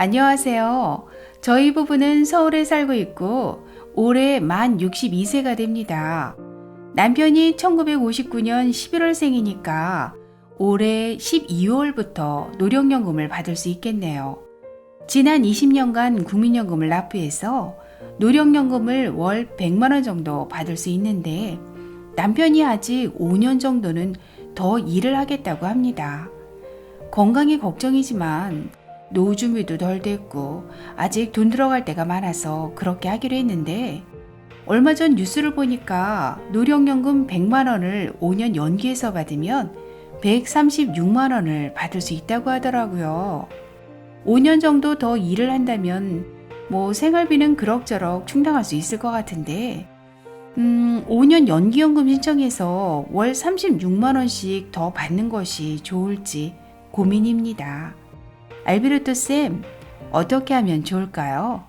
안녕하세요. 저희 부부는 서울에 살고 있고 올해 만 62세가 됩니다. 남편이 1959년 11월 생이니까 올해 12월부터 노령연금을 받을 수 있겠네요. 지난 20년간 국민연금을 납부해서 노령연금을 월 100만 원 정도 받을 수 있는데 남편이 아직 5년 정도는 더 일을 하겠다고 합니다. 건강이 걱정이지만 노후 준비도 덜 됐고 아직 돈 들어갈 때가 많아서 그렇게 하기로 했는데 얼마 전 뉴스를 보니까 노령연금 100만 원을 5년 연기해서 받으면 136만 원을 받을 수 있다고 하더라고요. 5년 정도 더 일을 한다면 뭐 생활비는 그럭저럭 충당할 수 있을 것 같은데 음, 5년 연기연금 신청해서 월 36만 원씩 더 받는 것이 좋을지 고민입니다. 알베르토 쌤, 어떻게 하면 좋을까요?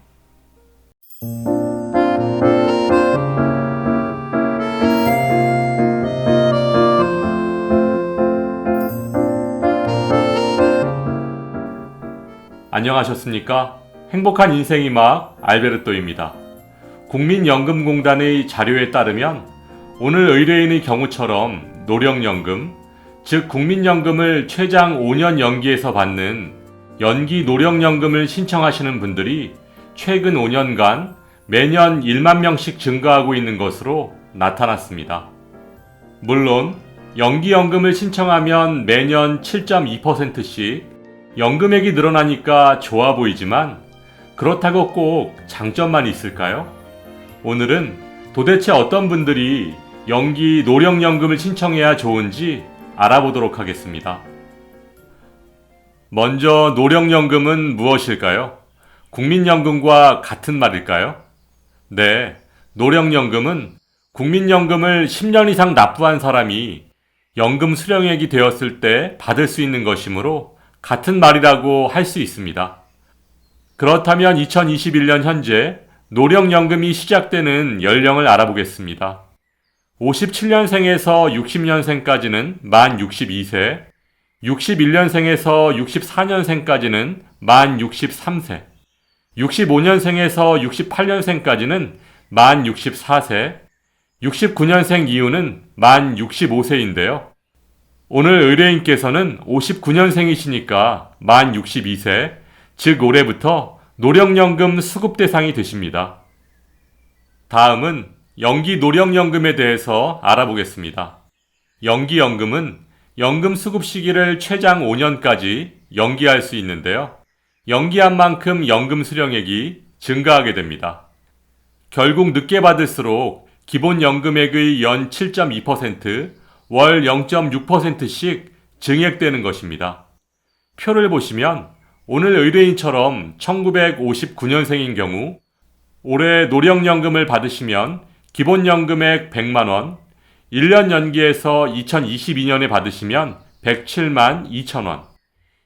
안녕하셨습니까? 행복한 인생이 막 알베르토입니다. 국민연금공단의 자료에 따르면 오늘 의뢰인의 경우처럼 노령연금, 즉 국민연금을 최장 5년 연기해서 받는 연기 노령연금을 신청하시는 분들이 최근 5년간 매년 1만 명씩 증가하고 있는 것으로 나타났습니다. 물론 연기연금을 신청하면 매년 7.2%씩 연금액이 늘어나니까 좋아 보이지만 그렇다고 꼭 장점만 있을까요? 오늘은 도대체 어떤 분들이 연기 노령연금을 신청해야 좋은지 알아보도록 하겠습니다. 먼저 노령연금은 무엇일까요? 국민연금과 같은 말일까요? 네, 노령연금은 국민연금을 10년 이상 납부한 사람이 연금 수령액이 되었을 때 받을 수 있는 것이므로 같은 말이라고 할 수 있습니다. 그렇다면 2021년 현재 노령연금이 시작되는 연령을 알아보겠습니다. 57년생에서 60년생까지는 만 62세, 61년생에서 64년생까지는 만 63세, 65년생에서 68년생까지는 만 64세, 69년생 이후는 만 65세인데요. 오늘 의뢰인께서는 59년생이시니까 만 62세, 즉 올해부터 노령연금 수급 대상이 되십니다. 다음은 연기 노령연금에 대해서 알아보겠습니다. 연기연금은 연금 수급 시기를 최장 5년까지 연기할 수 있는데요. 연기한 만큼 연금 수령액이 증가하게 됩니다. 결국 늦게 받을수록 기본 연금액의 연 7.2%, 월 0.6%씩 증액되는 것입니다. 표를 보시면 오늘 의뢰인처럼 1959년생인 경우 올해 노령연금을 받으시면 기본연금액 100만원, 1년 연기해서 2022년에 받으시면 107만 2천원,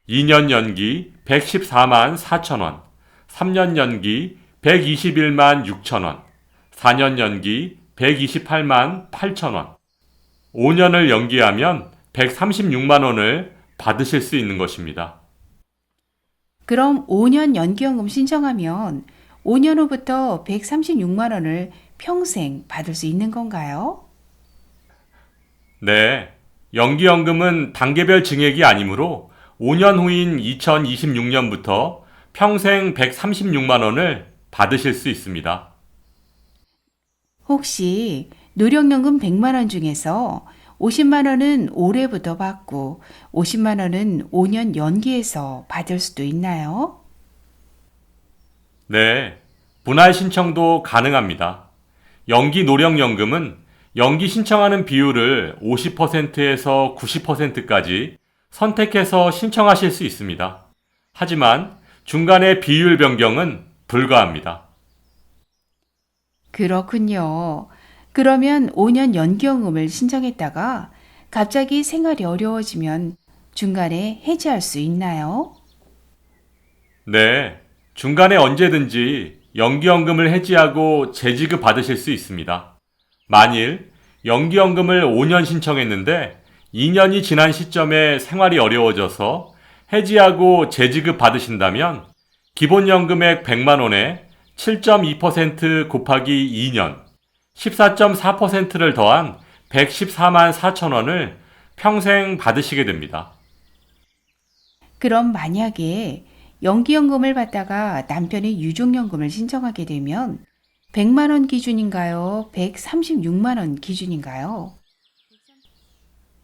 2년 연기 114만 4천원, 3년 연기 121만 6천원, 4년 연기 128만 8천원, 5년을 연기하면 136만 원을 받으실 수 있는 것입니다. 그럼 5년 연기연금 신청하면 5년 후부터 136만 원을 평생 받을 수 있는 건가요? 네. 연기연금은 단계별 증액이 아니므로 5년 후인 2026년부터 평생 136만 원을 받으실 수 있습니다. 혹시 노령연금 100만 원 중에서 50만 원은 올해부터 받고 50만 원은 5년 연기해서 받을 수도 있나요? 네. 분할 신청도 가능합니다. 연기 노령연금은 연기 신청하는 비율을 50%에서 90%까지 선택해서 신청하실 수 있습니다. 하지만 중간에 비율 변경은 불가합니다. 그렇군요. 그러면 5년 연기연금을 신청했다가 갑자기 생활이 어려워지면 중간에 해지할 수 있나요? 네. 중간에 언제든지 연기연금을 해지하고 재지급 받으실 수 있습니다. 만일 연기연금을 5년 신청했는데 2년이 지난 시점에 생활이 어려워져서 해지하고 재지급 받으신다면 기본연금액 100만 원에 7.2% 곱하기 2년 14.4%를 더한 114만 4천 원을 평생 받으시게 됩니다. 그럼 만약에 연기연금을 받다가 남편이 유족연금을 신청하게 되면 100만 원 기준인가요? 136만 원 기준인가요?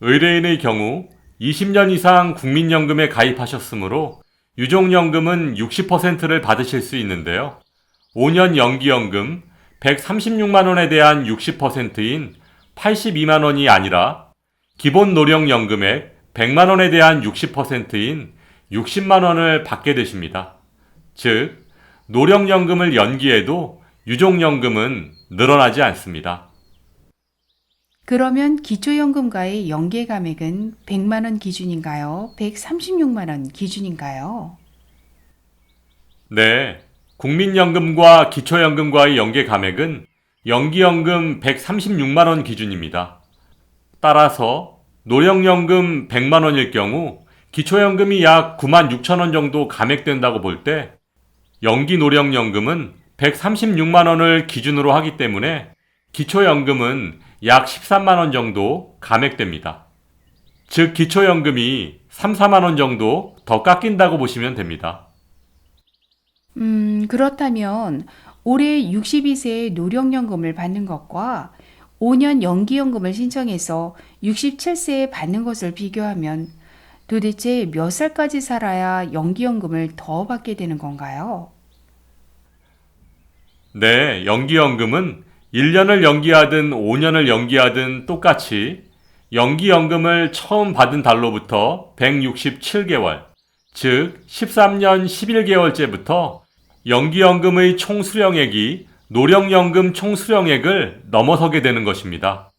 의뢰인의 경우 20년 이상 국민연금에 가입하셨으므로 유족연금은 60%를 받으실 수 있는데요. 5년 연기연금 136만 원에 대한 60%인 82만 원이 아니라 기본 노령연금액 100만 원에 대한 60%인 60만 원을 받게 되십니다. 즉, 노령연금을 연기해도 유족연금은 늘어나지 않습니다. 그러면 기초연금과의 연계 감액은 100만 원 기준인가요? 136만 원 기준인가요? 네. 국민연금과 기초연금과의 연계 감액은 연기연금 136만 원 기준입니다. 따라서 노령연금 100만 원일 경우 기초연금이 약 9만 6천 원 정도 감액된다고 볼 때 연기 노령연금은 136만 원을 기준으로 하기 때문에 기초연금은 약 13만 원 정도 감액됩니다. 즉 기초연금이 3, 4만 원 정도 더 깎인다고 보시면 됩니다. 음, 그렇다면 올해 62세에 노령연금을 받는 것과 5년 연기연금을 신청해서 67세에 받는 것을 비교하면 도대체 몇 살까지 살아야 연기연금을 더 받게 되는 건가요? 네, 연기연금은 1년을 연기하든 5년을 연기하든 똑같이 연기연금을 처음 받은 달로부터 167개월, 즉 13년 11개월째부터 연기연금의 총 수령액이 노령연금 총 수령액을 넘어서게 되는 것입니다.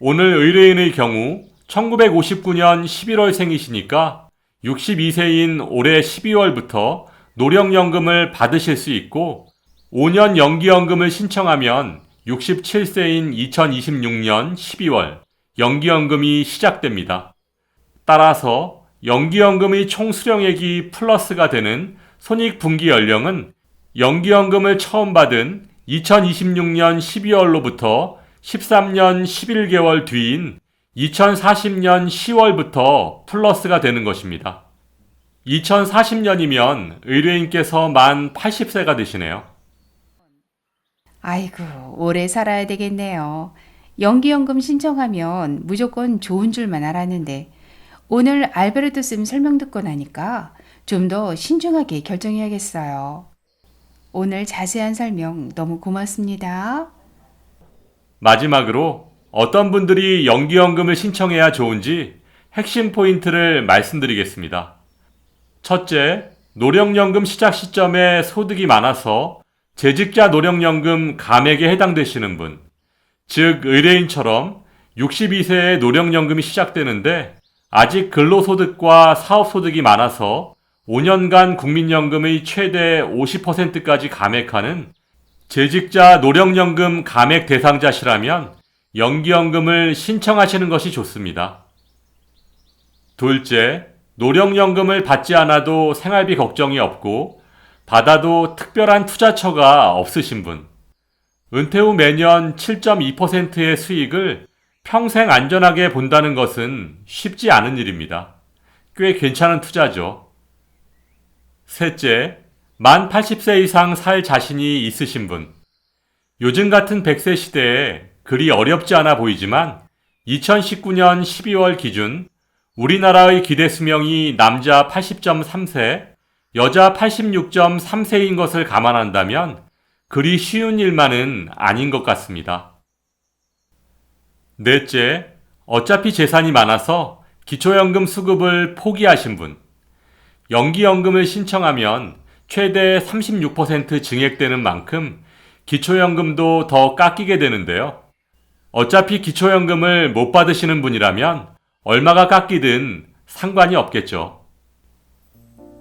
오늘 의뢰인의 경우 1959년 11월생이시니까 62세인 올해 12월부터 노령연금을 받으실 수 있고 5년 연기연금을 신청하면 67세인 2026년 12월 연기연금이 시작됩니다. 따라서 연기연금의 총 수령액이 플러스가 되는 손익분기 연령은 연기연금을 처음 받은 2026년 12월로부터 13년 11개월 뒤인 2040년 10월부터 플러스가 되는 것입니다. 2040년이면 의뢰인께서 만 80세가 되시네요. 아이고, 오래 살아야 되겠네요. 연기연금 신청하면 무조건 좋은 줄만 알았는데 오늘 알베르트 쌤 설명 듣고 나니까 좀 더 신중하게 결정해야겠어요. 오늘 자세한 설명 너무 고맙습니다. 마지막으로 어떤 분들이 연기연금을 신청해야 좋은지 핵심 포인트를 말씀드리겠습니다. 첫째, 노령연금 시작 시점에 소득이 많아서 재직자 노령연금 감액에 해당되시는 분, 즉 의뢰인처럼 62세에 노령연금이 시작되는데 아직 근로소득과 사업소득이 많아서 5년간 국민연금의 최대 50%까지 감액하는 재직자 노령연금 감액 대상자시라면 연기연금을 신청하시는 것이 좋습니다. 둘째, 노령연금을 받지 않아도 생활비 걱정이 없고 받아도 특별한 투자처가 없으신 분. 은퇴 후 매년 7.2%의 수익을 평생 안전하게 본다는 것은 쉽지 않은 일입니다. 꽤 괜찮은 투자죠. 셋째, 만 80세 이상 살 자신이 있으신 분. 요즘 같은 100세 시대에 그리 어렵지 않아 보이지만 2019년 12월 기준 우리나라의 기대 수명이 남자 80.3세, 여자 86.3세인 것을 감안한다면 그리 쉬운 일만은 아닌 것 같습니다. 넷째, 어차피 재산이 많아서 기초연금 수급을 포기하신 분. 연기연금을 신청하면 최대 36% 증액되는 만큼 기초연금도 더 깎이게 되는데요. 어차피 기초연금을 못 받으시는 분이라면 얼마가 깎이든 상관이 없겠죠.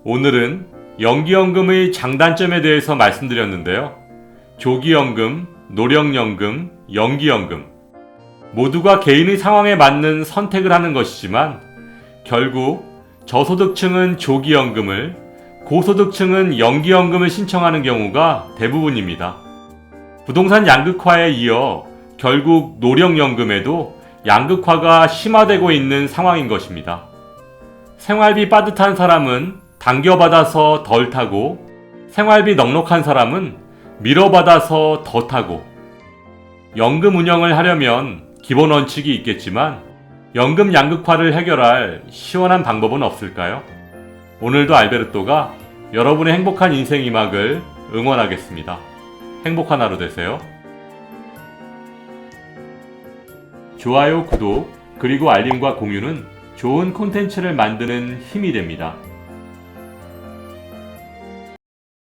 오늘은 연기연금의 장단점에 대해서 말씀드렸는데요. 조기연금, 노령연금, 연기연금. 모두가 개인의 상황에 맞는 선택을 하는 것이지만 결국 저소득층은 조기연금을, 고소득층은 연기연금을 신청하는 경우가 대부분입니다. 부동산 양극화에 이어 결국 노령연금에도 양극화가 심화되고 있는 상황인 것입니다. 생활비 빠듯한 사람은 당겨받아서 덜 타고 생활비 넉넉한 사람은 밀어받아서 더 타고 연금 운영을 하려면 기본 원칙이 있겠지만 연금 양극화를 해결할 시원한 방법은 없을까요? 오늘도 알베르토가 여러분의 행복한 인생 이막을 응원하겠습니다. 행복한 하루 되세요. 좋아요, 구독, 그리고 알림과 공유는 좋은 콘텐츠를 만드는 힘이 됩니다.